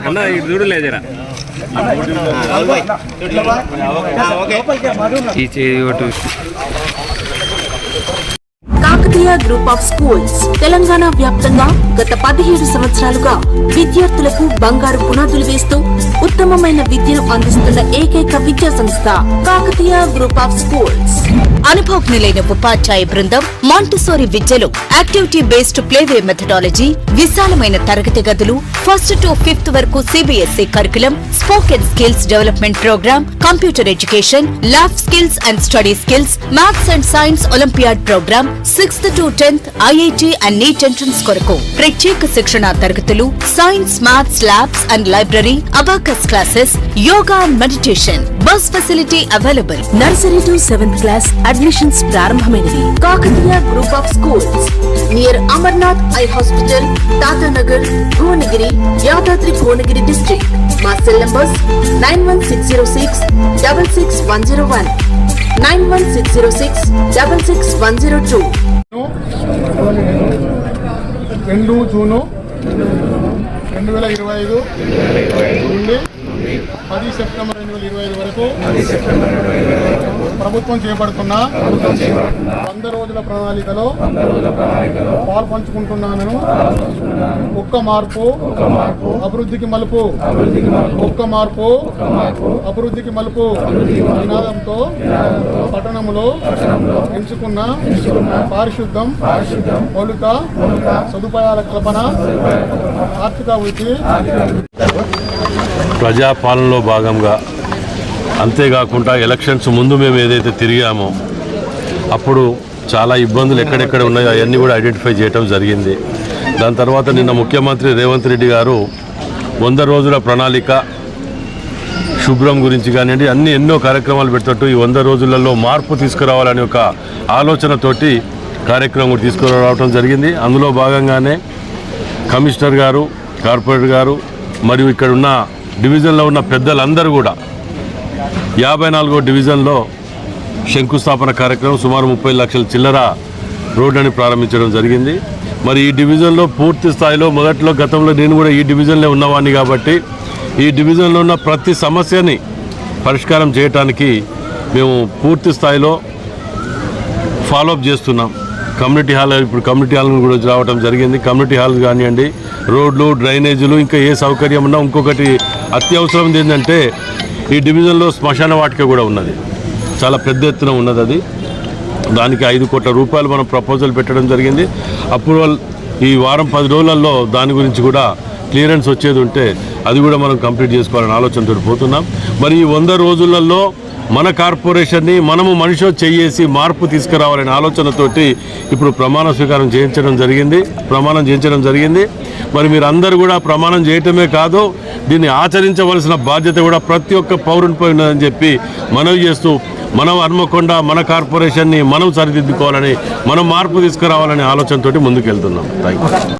అన్న ఇటు చూడు లేదురా ఈ చేయి ఒకటి Kakatiya group of schools. Telangana వ్యాప్తంగా గత పదిహేడు సంవత్సరాలుగా విద్యార్థులకు బంగారు పునాదులు వేస్తూ ఉత్తమమైన విద్యను అందిస్తున్న ఏకైక విద్యా సంస్థ కాకతీయ గ్రూప్ ఆఫ్ స్కూల్స్. అనుభవజ్ఞులైన ఉపాధ్యాయ బృందం మాంటిసోరి విద్యలో యాక్టివిటీ బేస్డ్ ప్లేవే మెథడాలజీ విశాలమైన తరగతి గదులు ఫస్ట్ టు ఫిఫ్త్ వరకు CBSE curriculum spoken skills development programme computer education lab skills and study skills maths and science olympiad programme sixth to tenth IIT and NEET entrance కొరకు ప్రత్యేక శిక్షణ తరగతులు science maths labs and library abacus classes yoga and meditation bus facility available nursery to seventh class admissions ప్రారంభమైనవి Kakatiya group of schools near Amarnath eye hospital Tatanagar Bhuvanagiri Yadadri Bhuvanagiri district మా cell numbers nine one six zero six double six one zero one nine one six zero six double six one zero two రెండు June రెండు వేల ఇరవై ఐదు నుండి పది September రెండు వేల ఇరవై ఐదు వరకు. ప్రభుత్వం చేపడుతున్న వంద రోజుల ప్రణాళికలో పాలు పంచుకుంటున్నాను. ఒక్క మార్పు అభివృద్ధికి మలుపు. ఒక్క మార్పు అభివృద్ధికి మలుపు. నినాదంతో పట్టణంలో ఎంచుకున్న పారిశుద్ధం మౌలిక సదుపాయాల కల్పన ఆర్థిక వృద్ధి. ప్రజాపాలనలో భాగంగా అంతేకాకుండా ఎలక్షన్స్ ముందు మేము ఏదైతే తిరిగామో అప్పుడు చాలా ఇబ్బందులు ఎక్కడెక్కడ ఉన్నాయో అవన్నీ కూడా ఐడెంటిఫై చేయడం జరిగింది. దాని తర్వాత నిన్న ముఖ్యమంత్రి రేవంత్ రెడ్డి గారు వంద రోజుల ప్రణాళిక శుభ్రం గురించి కానివ్వండి అన్ని ఎన్నో కార్యక్రమాలు పెడతట్టు ఈ వంద రోజులలో మార్పు తీసుకురావాలనే ఒక ఆలోచనతోటి కార్యక్రమం కూడా తీసుకురావడం జరిగింది. అందులో భాగంగానే కమిషనర్ గారు కార్పొరేటర్ గారు మరియు ఇక్కడ ఉన్న డివిజన్లో ఉన్న పెద్దలందరూ కూడా యాభై నాలుగో డివిజన్లో శంకుస్థాపన కార్యక్రమం సుమారు ముప్పై లక్షల చిల్లర రోడ్డుని ప్రారంభించడం జరిగింది. మరి ఈ డివిజన్లో పూర్తి స్థాయిలో మొదట్లో గతంలో నేను కూడా ఈ డివిజన్లో ఉన్నవాడిని కాబట్టి ఈ డివిజన్లో ఉన్న ప్రతి సమస్యని పరిష్కారం చేయటానికి మేము పూర్తి స్థాయిలో ఫాలోఅప్ చేస్తున్నాం. కమ్యూనిటీ హాల్ ఇప్పుడు కమ్యూనిటీ హాల్ కూడా రావడం జరిగింది. కమ్యూనిటీ హాల్ కానివ్వండి రోడ్లు డ్రైనేజీలు ఇంకా ఏ సౌకర్యం ఉన్నా ఇంకొకటి అత్యవసరం ఏంటంటే ఈ డివిజన్లో శ్మశాన వాటిక కూడా ఉన్నది. చాలా పెద్ద ఎత్తున ఉన్నది అది. దానికి ఐదు కోట్ల రూపాయలు మనం ప్రపోజల్ పెట్టడం జరిగింది. అప్రూవల్ ఈ వారం పది రోజులలో దాని గురించి కూడా క్లియరెన్స్ వచ్చేది ఉంటే అది కూడా మనం కంప్లీట్ చేసుకోవాలని ఆలోచనతో పోతున్నాం. మరి ఈ వంద రోజులలో మన కార్పొరేషన్ని మనము మనిషి చేయేసి మార్పు తీసుకురావాలనే ఆలోచనతోటి ఇప్పుడు ప్రమాణ స్వీకారం చేయించడం జరిగింది. ప్రమాణం చేయించడం జరిగింది. మరి మీరు అందరూ కూడా ప్రమాణం చేయటమే కాదు దీన్ని ఆచరించవలసిన బాధ్యత కూడా ప్రతి ఒక్క పౌరునిపై ఉన్నదని చెప్పి మనవి చేస్తూ మనం హన్మకొండ మన కార్పొరేషన్ని మనం సరిదిద్దుకోవాలని మనం మార్పు తీసుకురావాలనే ఆలోచనతోటి ముందుకెళ్తున్నాం. Thank you